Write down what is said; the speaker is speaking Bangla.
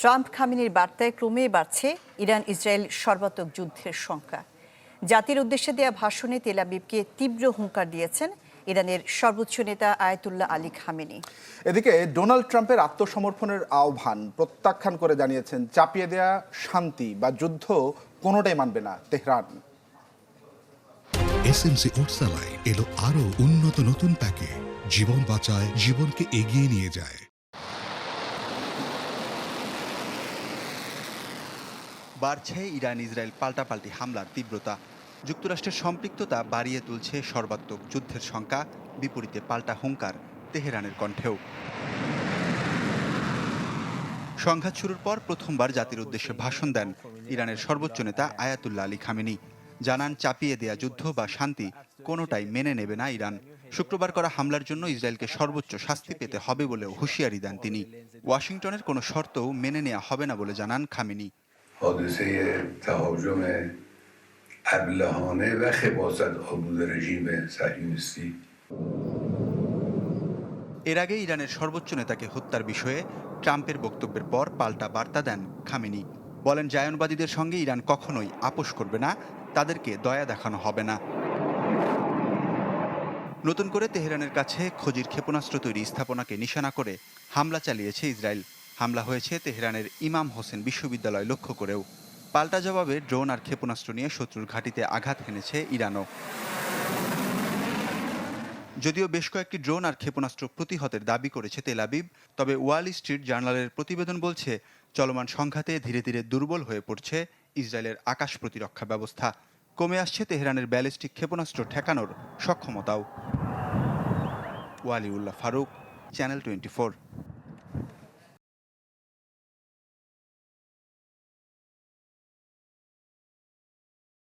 ট্রাম্প খামিনির বার্তায় ক্রমেই বাড়ছে ইরান ইসরায়েল সর্বাত্মক যুদ্ধের সংখ্যা। জাতির উদ্দেশ্যে দেয়া ভাষণে তেলাবিবকে তীব্র হুঙ্কার দিয়েছেন ইরানের সর্বোচ্চ নেতা আয়াতুল্লাহ আলী খামেনি। এদিকে ডোনাল্ড ট্রাম্পের আত্মসমর্পণের আহ্বান প্রত্যাখ্যান করে জানিয়েছেন চাপিয়ে দেয়া শান্তি বা যুদ্ধ কোনোটাই মানবে না তেহরান। এসএমসি ওটসালাই এলো আরও উন্নত নতুন প্যাকে। জীবন বাঁচায় জীবনকে এগিয়ে নিয়ে যায়। বাড়ছে ইরান ইসরায়েল পাল্টাপাল্টি হামলার তীব্রতা। যুক্তরাষ্ট্রের সম্পৃক্ততা বাড়িয়ে তুলছে সর্বাত্মক যুদ্ধের সংখ্যা, বিপরীতে পাল্টা হুঙ্কার তেহরানের কণ্ঠেও। সংঘাত শুরুর পর প্রথমবার জাতির উদ্দেশ্যে ভাষণ দেন ইরানের সর্বোচ্চ নেতা আয়াতুল্লাহ আলী খামেনি। জানান, চাপিয়ে দেয়া যুদ্ধ বা শান্তি কোনোটাই মেনে নেবে না ইরান। শুক্রবার করা হামলার জন্য ইসরায়েলকে সর্বোচ্চ শাস্তি পেতে হবে বলেও হুঁশিয়ারি দেন তিনি। ওয়াশিংটনের কোনো শর্তও মেনে নেওয়া হবে না বলে জানান খামেনি। حادثه تهاجم ابلهانه و خباست آلود رژیم صهیونیستی এর আগে ইরানের সর্বোচ্চ নেতাকে হত্যার বিষয়ে ট্রাম্পের বক্তব্যের পর পাল্টা বার্তা দেন খামেনি বলেন জায়নবাদীদের সঙ্গে ইরান কখনোই আপোষ করবে না তাদেরকে দয়া দেখানো হবে না নতুন করে তেহরানের কাছে খোজির ক্ষেপণাস্ত্র তৈরি স্থাপনাকে নিশানা করে হামলা চালিয়েছে ইসরায়েল হামলা হয়েছে তেহরানের ইমাম হোসেন বিশ্ববিদ্যালয় লক্ষ্য করেও। পাল্টা জবাবে ড্রোন আর ক্ষেপণাস্ত্র নিয়ে শত্রুর ঘাঁটিতে আঘাত হেনেছে ইরানও। যদিও বেশ কয়েকটি ড্রোন আর ক্ষেপণাস্ত্র প্রতিহতের দাবি করেছে তেল আবিব, তবে ওয়াল স্ট্রিট জার্নালের প্রতিবেদন বলছে, চলমান সংঘাতে ধীরে ধীরে দুর্বল হয়ে পড়ছে ইসরায়েলের আকাশ প্রতিরক্ষা ব্যবস্থা। কমে আসছে তেহরানের ব্যালিস্টিক ক্ষেপণাস্ত্র ঠেকানোর সক্ষমতাও। Waliullah Faruk, channel twenty